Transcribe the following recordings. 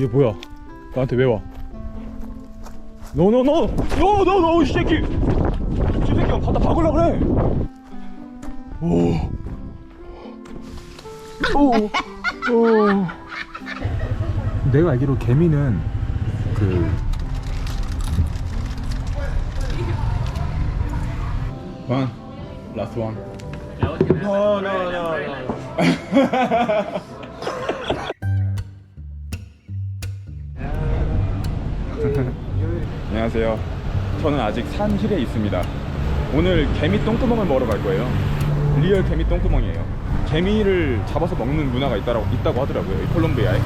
얘 뭐야? 나한테 왜 와? 노노노! 노노노 이 새끼! 이 새끼가 바다 박으려 그래! 오. 오. 오. 내가 알기로 개미는 그. No, no, no, no. 안녕하세요. 저는 아직 산힐에 있습니다. 오늘 개미 똥구멍을 먹으러 갈 거예요. 리얼 개미 똥구멍이에요. 개미를 잡아서 먹는 문화가 있다고, 있다고 하더라고요. 이 콜롬비아에.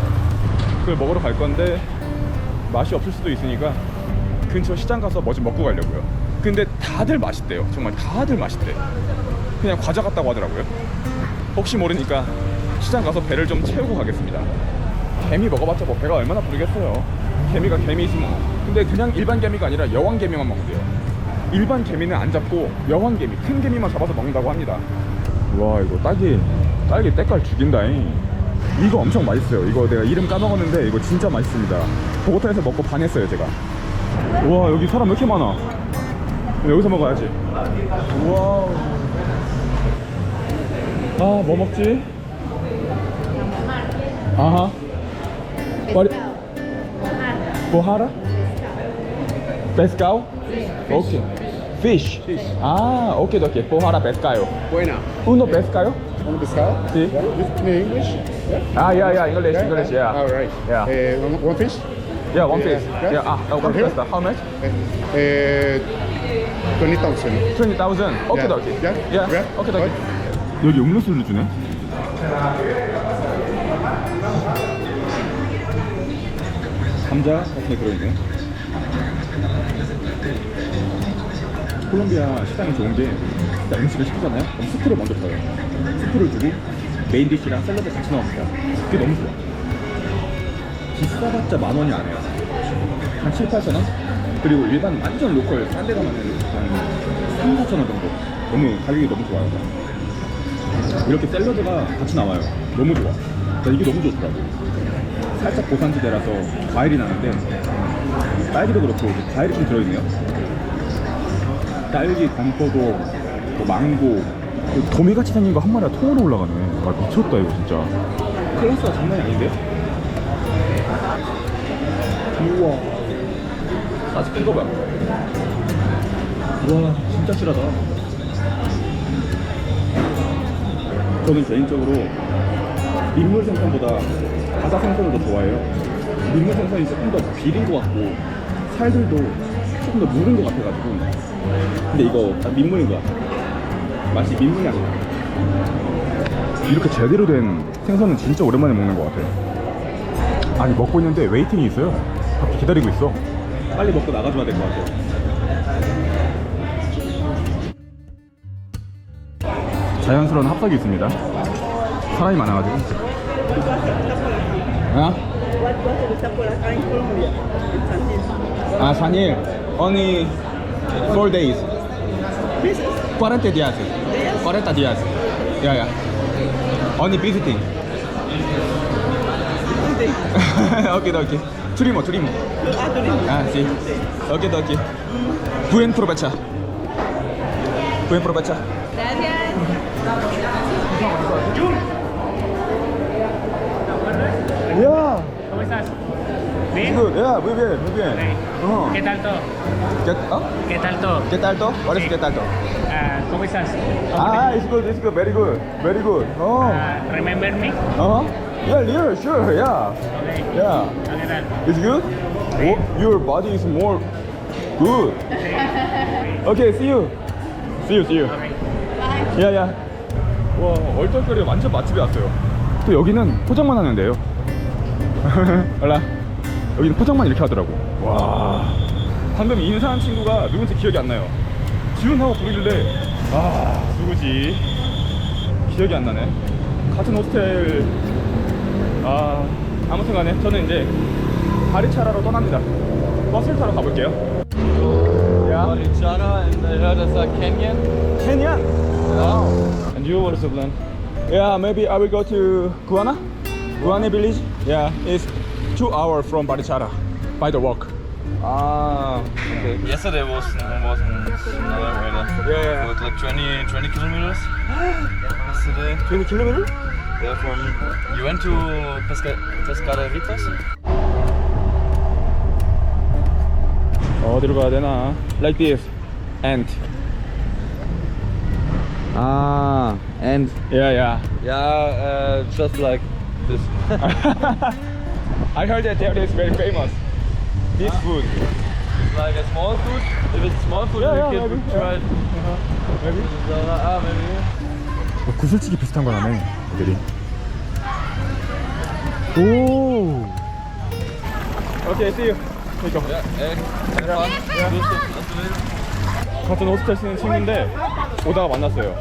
그걸 먹으러 갈 건데 맛이 없을 수도 있으니까 근처 시장 가서 뭐 좀 먹고 가려고요. 근데 다들 맛있대요. 정말 다들 맛있대. 그냥 과자 같다고 하더라고요. 혹시 모르니까 시장 가서 배를 좀 채우고 가겠습니다. 개미 먹어봤자 뭐 배가 얼마나 부르겠어요. 개미가 개미 있으면 근데 그냥 일반 개미가 아니라 여왕 개미만 먹는데요. 일반 개미는 안 잡고 여왕 개미 큰 개미만 잡아서 먹는다고 합니다. 와 이거 딸기 딸기 때깔 죽인다잉. 이거 엄청 맛있어요. 이거 내가 이름 까먹었는데 이거 진짜 맛있습니다. 보고타에서 먹고 반했어요 제가. 와 여기 사람 왜 이렇게 많아? 여기서 먹어야지. 와우. 아, 뭐 먹지? 아하. What? Pohara? Pescado? Okay. Fish. Ah, okay, okay. Pohara pescado. Buena. Uno pescado? ¿Un pescado? Sí. Yeah. You speak English? Yeah. Ah, yeah, yeah. English, English, yeah. All right. Yeah. Uh, one, one fish? Yeah, one Yeah, fish. yeah. Yeah, ah, uh, one From here? fish. How much? Uh, 20,000. 20,000. Okay, Yeah. okay. Yeah. Yeah, Yeah. okay, okay. 여기 음료수를 주네. 감자 같은 게 들어있네. 콜롬비아 식당이 좋은 게 일단 음식을 시키잖아요. 그럼 스프를 먼저 줘요. 스프를 주고 메인 디쉬랑 샐러드 같이 나옵니다. 그게 너무 좋아. 비싸봤자 만 원이 안 해요. 한 7, 8천 원? 그리고 일반 완전 로컬 싼 데 가면은 한 3, 4천 원 정도. 너무 가격이 너무 좋아요. 이렇게 샐러드가 같이 나와요. 너무 좋아. 나 이게 너무 좋더라고. 살짝 고산지대라서 과일이 나는데 딸기도 그렇고 과일이 좀 들어있네요. 딸기, 건포도, 뭐 망고, 그 도미같이 생긴 거 한 마리가 통으로 올라가네. 와 미쳤다 이거 진짜. 클래스가 장난이 아닌데? 우와. 아직 큰 거 봐. 우와 진짜 실하다. 저는 개인적으로 민물 생선보다 바다 생선을 더 좋아해요. 민물 생선이 조금 더 비린 것 같고 살들도 조금 더 무른 것 같아가지고. 근데 이거 다 민물인 것 같아. 맛이 민물이 아니야. 이렇게 제대로 된 생선은 진짜 오랜만에 먹는 것 같아. 아니 먹고 있는데 웨이팅이 있어요. 밖에 기다리고 있어. 빨리 먹고 나가줘야 될 것 같아. 자연스러운 합석이 있습니다. 사람이 많아가지고. 아? En San Gil. 아. Only 4 days. Business? 40 días. 40 días. Yeah, yeah. Only visiting. Tuesday. ok, ok. Turismo, turismo. Ah, turismo. Ah, sí. Ok, ok. Buen provecha. Buen provecha. Yeah, ¿Cómo estás? ¿Bien? good. Yeah, muy bien, muy bien. Sí. Oh. ¿Qué tal todo? ¿Qué, oh? ¿Qué tal todo? ¿Qué tal todo? What is Sí. qué tal todo? Ah, ¿Cómo estás? Ah, it's good, it's good, very good, very good. Oh. Ah, remember me? Uh huh. Yeah, yeah, sure, yeah, Okay. yeah. ¿Qué tal? It's good. Oh, your body is more good. Okay, see you. See you, see you. Okay. 야, 야. 와, 얼떨결에 완전 맛집에 왔어요. 또 여기는 포장만 하는데요. 알라. 여기는 포장만 이렇게 하더라고. 와. 방금 인사한 친구가 누군지 기억이 안 나요. 지훈 하고 부르길래 아 누구지? 기억이 안 나네. 같은 호스텔. 아 아무튼 간에 저는 이제 바리차라로 떠납니다. 버스를 타러 가볼게요. 야. Marichana and I heard it's a Kenyan. Kenyan. Yeah. And you, what is the plan? Yeah, maybe I will go to Guana, Guana village. Yeah, it's two hour from Barichara by the walk. Ah, okay. Yesterday was was another weather. Yeah, yeah. With like 20, 20 kilometers. Yesterday. 20 kilometer? Yeah, from you went to Pesca Pescaderitas? 어디로 가야 되나? Like this. And. Ah, and Yeah, yeah. yeah, uh, just like this. I heard that there is very famous. This food. like a small food. If it's small food, Yeah, you yeah, can maybe, try it. Maybe. Ah, maybe. 뭐 구슬치기 비슷한 거 하네 애들이 오 오케이 see you 이거 Yeah, eh, have fun. Lustig, lustig. 같은 호스텔 쓰는 친구인데 오다가 만났어요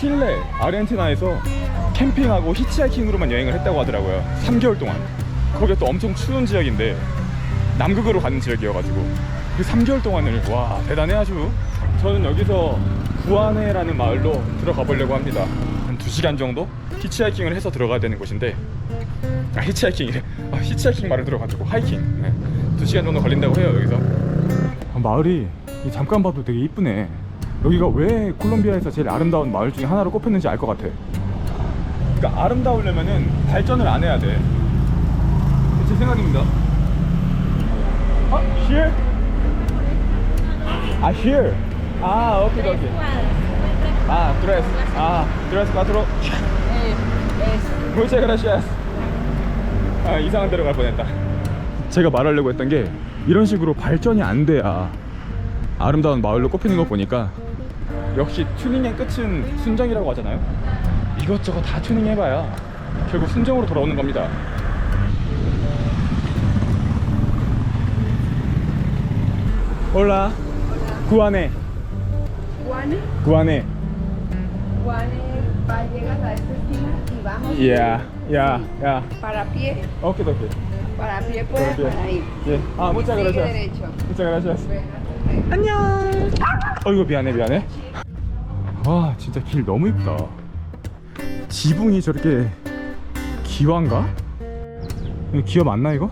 칠레 아르헨티나에서 캠핑하고 히치하이킹으로만 여행을 했다고 하더라고요. 3개월 동안. 거기가 또 엄청 추운 지역인데 남극으로 가는 지역이어가지고. 그 3개월 동안을 와 대단해 아주. 저는 여기서 구아네라는 마을로 들어가 보려고 합니다. 한 2시간 정도 히치하이킹을 해서 들어가야 되는 곳인데. 아 히치하이킹이래 아 히치하이킹 말을 들어가지고 하이킹. 네. 2시간 정도 걸린다고 해요 여기서. 아, 마을이 이 잠깐 봐도 되게 이쁘네. 여기가 왜 콜롬비아에서 제일 아름다운 마을 중에 하나로 꼽혔는지 알 것 같아 그러니까 아름다우려면은 발전을 안 해야 돼. 제 생각입니다. 아, here? 아, here. 아, 오케이, 오케이. 아, tres. 아, tres, cuatro. Muchas gracias. 아, 이상한 데로 갈 뻔했다. 제가 말하려고 했던 게 이런 식으로 발전이 안 돼야 아름다운 마을로 꼽히는 거 보니까 역시 튜닝의 끝은 순정이라고 하잖아요. 이것저것 다 튜닝해봐야 결국 순정으로 돌아오는 겁니다. 올라 구안에 구안에 Juanes, va, llegas a esta esquina y vamos 야, 야, 야. para pie, 오케이, 오케이. para pie puedes pie. para ir. 예. 아, muchas gracias. derecho. muchas gracias. 안녕. 어이구 미안해 미안해. 와 진짜 길 너무 이쁘다. 지붕이 저렇게 기와인가? 기와 맞나 이거?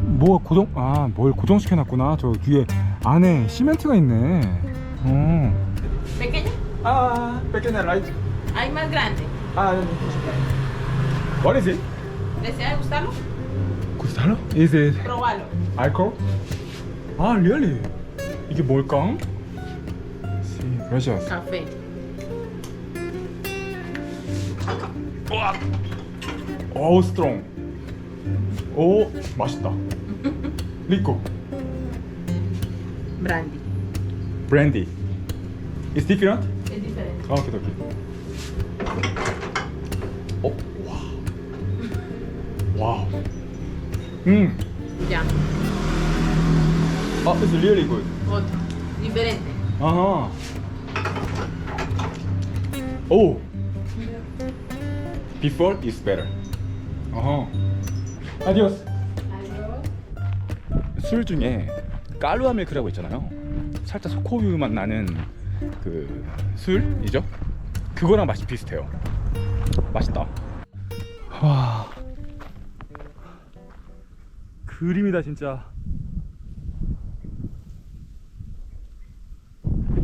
뭐가 고정? 아 뭘 고정시켜 놨구나. 저 위에 안에 시멘트가 있네. 어. ¿Pequeño? 아 pequeña light. Hay más grande. 아 What is it? ¿Desea gustarlo? 달러? Is it Probalo. alcohol? 아 really? 이게 뭘까? See, gracias. Café. 어우 스트롱 오 맛있다 리코 Brandy. 브랜디 It's different? Es diferente. 아 오케이 오케이 어? 와 와우 음 Ya. 아, it's really good Otro. Diferente. 아하 오 Before is better 아하 아디오스 술 중에 까루아 밀크라고 있잖아요. 살짝 소코우유 맛 나는 그 술이죠. 그거랑 맛이 비슷해요. 맛있다. 와 그림이다 진짜.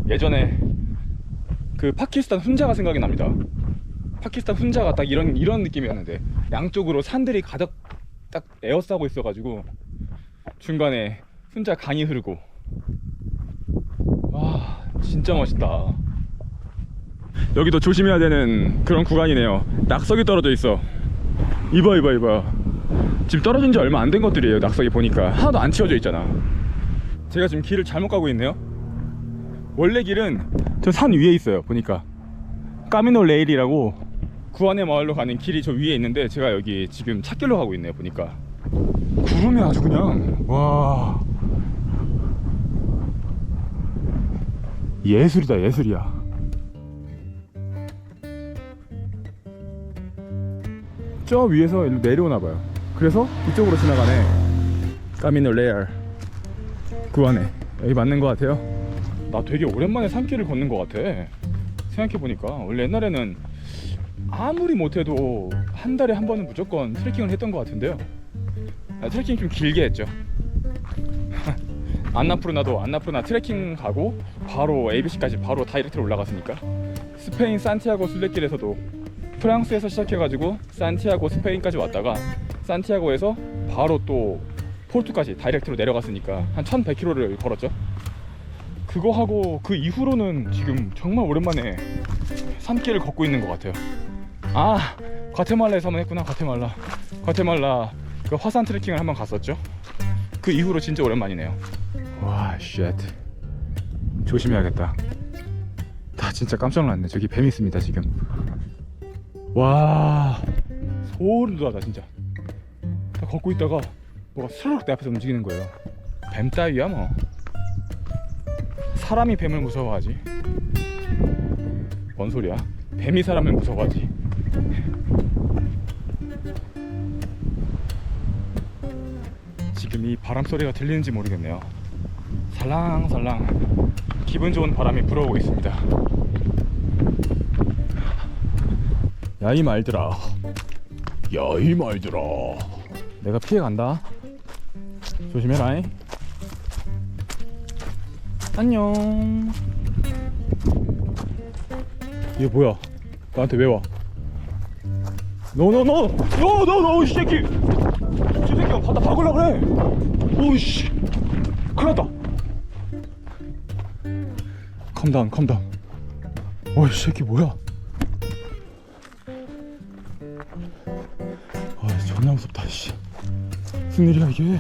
예전에 그 파키스탄 훈자가 생각이 납니다. 파키스탄 훈자가 딱 이런 이런 느낌이었는데 양쪽으로 산들이 가득 딱 에어싸고 있어가지고 중간에 훈자 강이 흐르고 와 진짜 멋있다. 여기도 조심해야 되는 그런 구간이네요. 낙석이 떨어져 있어. 이봐 이봐 이봐. 지금 떨어진 지 얼마 안 된 것들이에요. 낙석이 보니까 하나도 안 치워져 있잖아. 제가 지금 길을 잘못 가고 있네요. 원래 길은 저 산 위에 있어요. 보니까 까미노 레일이라고 구안의 마을로 가는 길이 저 위에 있는데 제가 여기 지금 찾길로 가고 있네요. 보니까 구름이 아주 그냥 와 예술이다 예술이야. 저 위에서 내려오나 봐요. 그래서 이쪽으로 지나가네. 까미노 레일 구안에 여기 맞는 것 같아요. 나 되게 오랜만에 산길을 걷는 것 같아. 생각해보니까 원래 옛날에는 아무리 못해도 한 달에 한 번은 무조건 트레킹을 했던 것 같은데요. 아, 트레킹 좀 길게 했죠. 안나푸르나도 안나푸르나 트레킹 가고 바로 ABC까지 바로 다이렉트로 올라갔으니까 스페인 산티아고 순례길에서도 프랑스에서 시작해가지고 산티아고 스페인까지 왔다가 산티아고에서 바로 또 포르투까지 다이렉트로 내려갔으니까 한 1100km를 걸었죠 그거 하고 그 이후로는 지금 정말 오랜만에 산길을 걷고 있는 것 같아요 아 과테말라에서 한번 했구나 과테말라. 과테말라 그 화산 트레킹을 한번 갔었죠? 그 이후로 진짜 오랜만이네요. 와쉣 조심해야겠다. 나 진짜 깜짝 놀랐네. 저기 뱀 있습니다 지금. 와 소름 돋아다 진짜. 다 걷고 있다가 뭐가 스르륵 내 앞에서 움직이는 거예요. 뱀 따위야 뭐. 사람이 뱀을 무서워하지. 뭔 소리야? 뱀이 사람을 무서워하지 바람 소리가 들리는지 모르겠네요. 살랑살랑. 기분 좋은 바람이 불어오고 있습니다. 야이 말들아. 야이 말들아. 내가 피해 간다. 조심해라잉. 안녕. 얘 뭐야? 나한테 왜 와? 너너너 너너너 이 새끼 저 새끼가 바다 박으려 그래. 오이씨. 큰일 났다. 컴다운 컴다운 어이 새끼 뭐야? 아 존나 무섭다 씨. 무슨 일이야 이게?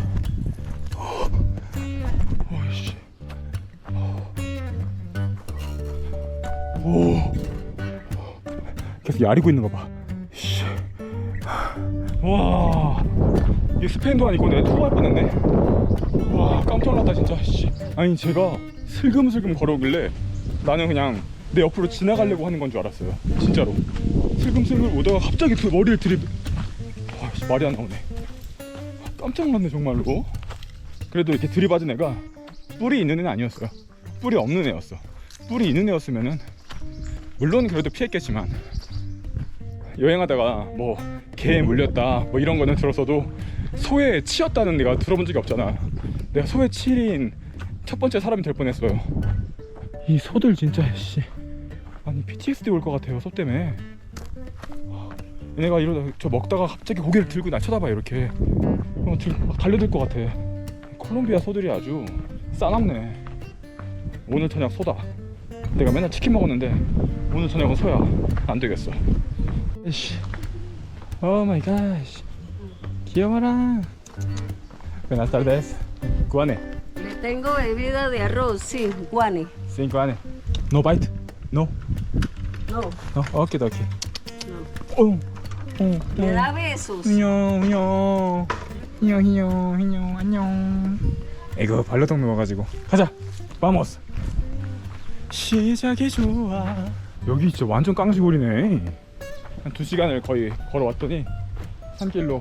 어이씨. 오. 계속 야리고 있는 거봐. 씨. 와 이게 스페인도 아니고 내가 투어할 뻔했네. 와 깜짝 놀랐다 진짜. 씨. 아니 제가 슬금슬금 걸어오길래 나는 그냥 내 옆으로 지나가려고 하는 건 줄 알았어요. 진짜로. 슬금슬금 오다가 갑자기 그 머리를 들이 와 씨, 말이 안 나오네. 깜짝 놀랐네 정말로. 그래도 이렇게 들이받은 애가 뿔이 있는 애는 아니었어요. 뿔이 없는 애였어. 뿔이 있는 애였으면은 물론 그래도 피했겠지만 여행하다가 뭐 개에 물렸다 뭐 이런 거는 들었어도 소에 치였다는 내가 들어본 적이 없잖아. 내가 소에 치인 첫 번째 사람이 될 뻔했어요. 이 소들 진짜 씨. 아니 PTSD 올 것 같아요 소 때문에. 얘네가 이러다 저 먹다가 갑자기 고개를 들고 나 쳐다봐 이렇게. 어, 들, 막 달려들 것 같아. 콜롬비아 소들이 아주 싸납네. 오늘 저녁 소다. 내가 맨날 치킨 먹었는데 오늘 저녁은 소야. 안 되겠어. 이씨. 오 마이 갓 귀여워라. Buenas tardes 구하네. Le tengo bebida de arroz, sí, guane. 생 구하네. No bite? No? No, No? 오케이 오케이. 어, 어, me da besos. 안녕 안녕 안녕 안녕. 안녕 안녕 이거 반려동물 와가지고. 가자. 바모스 시작이 좋아. 여기 진짜 완전 깡시골이네. 한 두 시간을 거의 걸어왔더니 산길로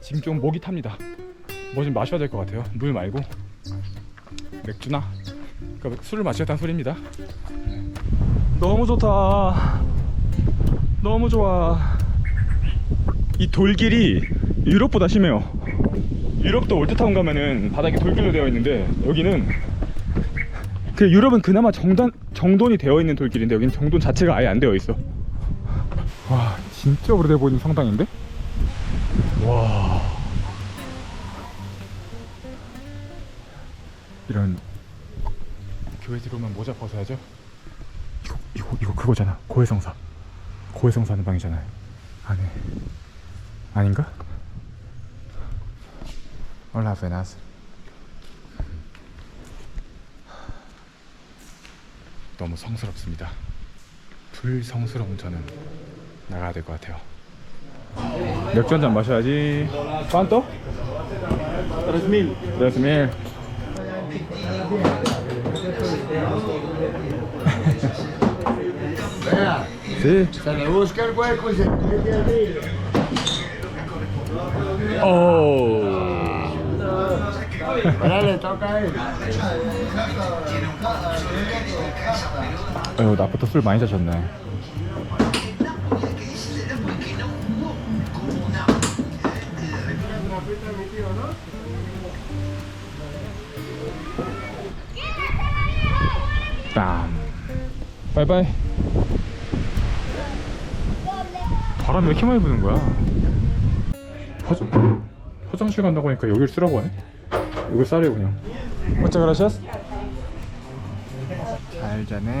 지금 좀 목이 탑니다. 뭐 좀 마셔야 될 것 같아요. 물 말고. 맥주나? 그러니까 술을 마시겠다는 소리입니다. 너무 좋다. 너무 좋아. 이 돌길이 유럽보다 심해요. 유럽도 올드타운 가면은 바닥이 돌길로 되어 있는데 여기는 그 유럽은 그나마 정단 정돈이 되어 있는 돌길인데 여기는 정돈 자체가 아예 안 되어 있어. 와 진짜 오래돼 보이는 성당인데? 너무 성스럽습니다. 불성스러운 저는 나가야 될 것 같아요. 맥주 한 잔 마셔야지. ¿Cuánto? 3,000. 3,000. Sí. Se le busca el hueco y se mete así. 오. Ahora le toca a él. 아유, 나부터 술 많이 자셨네. 빰. 바이바이. 바람이 왜 이렇게 많이 부는 거야? 화장, 화장실 간다고 하니까 여기를 쓰라고 하네? 이거 싸래요 그냥 Muchas gracias 잘 자네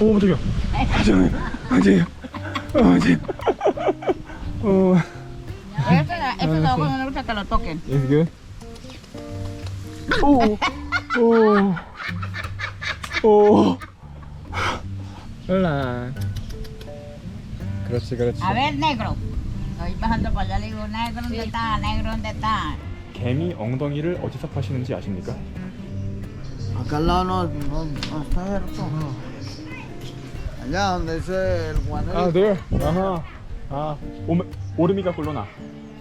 오 깜짝이야 깜짝이야 깜짝이야 어 깜짝이야 어 Este, este no, no me gusta que lo toquen. It's good 오 오. 오. Hola. 그렇지, 그렇지. A ver, negro. Estoy bajando para allá, le digo, negro, ¿dónde está? Negro, ¿dónde está? 개미 엉덩이를 어디서 파시는지 아십니까? Acá al lado no, no, no está abierto. Allá donde dice el guanero. 아, there. 아하. 아, 오메, 오르미가 굴러나.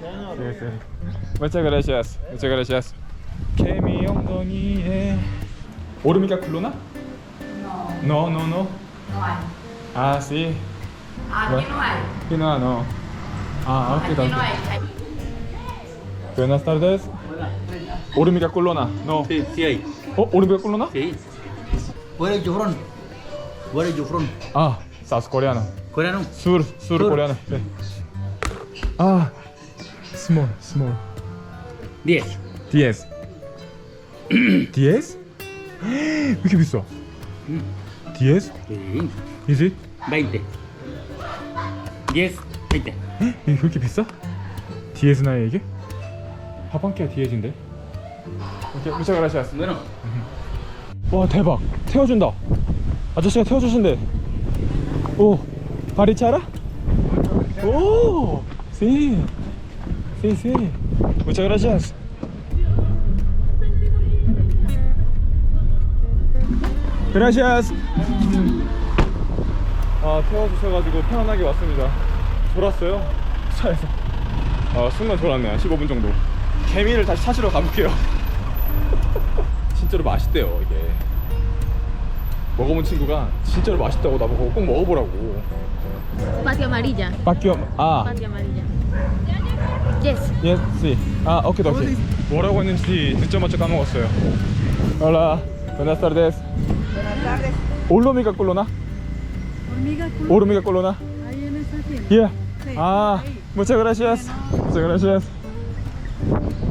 네, 네. Muchas gracias. Muchas gracias. 개미 엉덩이에 오르미가 굴러나? No. No, no, no. No hay. Ah, sí. Aquí no hay. Aquí no, no. Ah, Aquí tanto. no hay. Buenas tardes. 오르미가 굴러나? No. Sí, sí hay. 어, 오르미가 굴러나? Sí. Where are you from? Where are you from? 아, 사우스 코리아노. Coreano. sur, sur coreano. 네. 아, small, small. 10. 10. 10? 왜 이렇게 비싸? 10? Sí. It? 20. 10, 20. 이게 그렇게 비싸? 디에즈나요 이게? 하반키가 디에즈인데? 오케이, 무차 그라시아스. Bueno, 와 대박. 태워준다. 아저씨가 태워주신대. 오 바리차라? 오 sí sí sí muchas gracias gracias 아 태워주셔가지고 편안하게 왔습니다. 졸았어요? 차에서. 아 순간 졸았네 한 15분 정도. 개미를 다시 찾으러 가볼게요 진짜로 맛있대요 이게 먹어본 친구가 진짜로 맛있다고 나보고 꼭 먹어보라고 Patio amarilla. 바뀌어 아 Patio amarilla. Yes. 예스 아 오케이 오케이 뭐라고 했는지 듣자마자 까먹었어요 Hola buenas tardes Buenas tardes. 올로미가 꼴로나? 오르미가 꼴로나? 예. 아, muchas gracias. muchas gracias.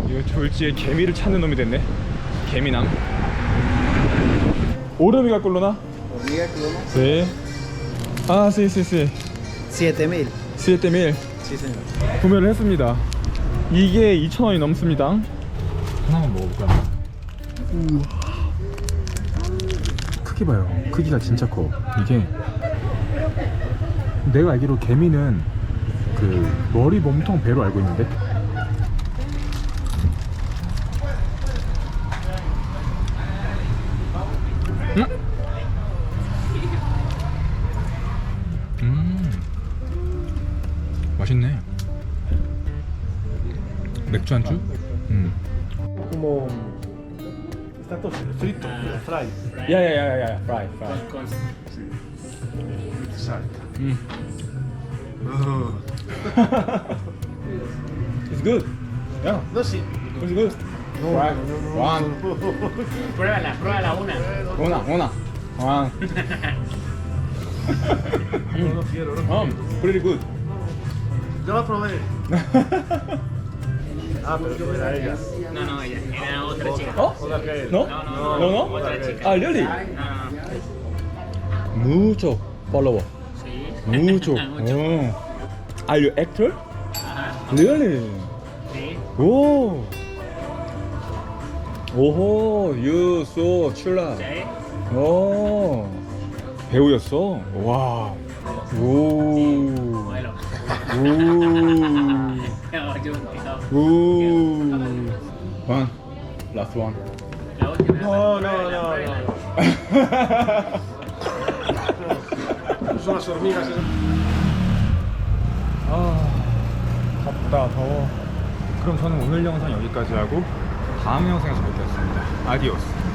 이거 졸지에 개미를 찾는 놈이 됐네. 개미남. Hormiga clona. Sí. 아, sí, sí, sí. 7000. 7000 Sí, señor. 구매를 했습니다. 이게 2,000원이 넘습니다. 하나만 먹어볼까? 크기 봐요. 크기가 진짜 커. 이게 내가 알기로 개미는 그 머리 몸통 배로 알고 있는데 맥주 안주? 음 Como. Está todo frito, fry. 야야야야야 프라이 프라이 음 It's good Yeah No, sí. It's good Right One Pruébala, pruébala una. Una Una One No, no quiero, no. Um, pretty good Yo la probé. Ah, pero era ella. No, no, ella. Era otra chica. 어? No? No, No, no, no? otra chica. Ah, really? No, no. Mucho follower Sí. Mucho. Oh. Are you actor? Ajá. Really? Sí. 오. 오호, you so chula. Sí. 오. 배우였어? 와. 오. 오. No, no. 오. One. Last one. No, no, no, no. Son las hormigas. esas. 아, 덥다, 더워. 그럼 저는 오늘 영상 여기까지 하고 다음 영상에서 뵙겠습니다. 아디오스.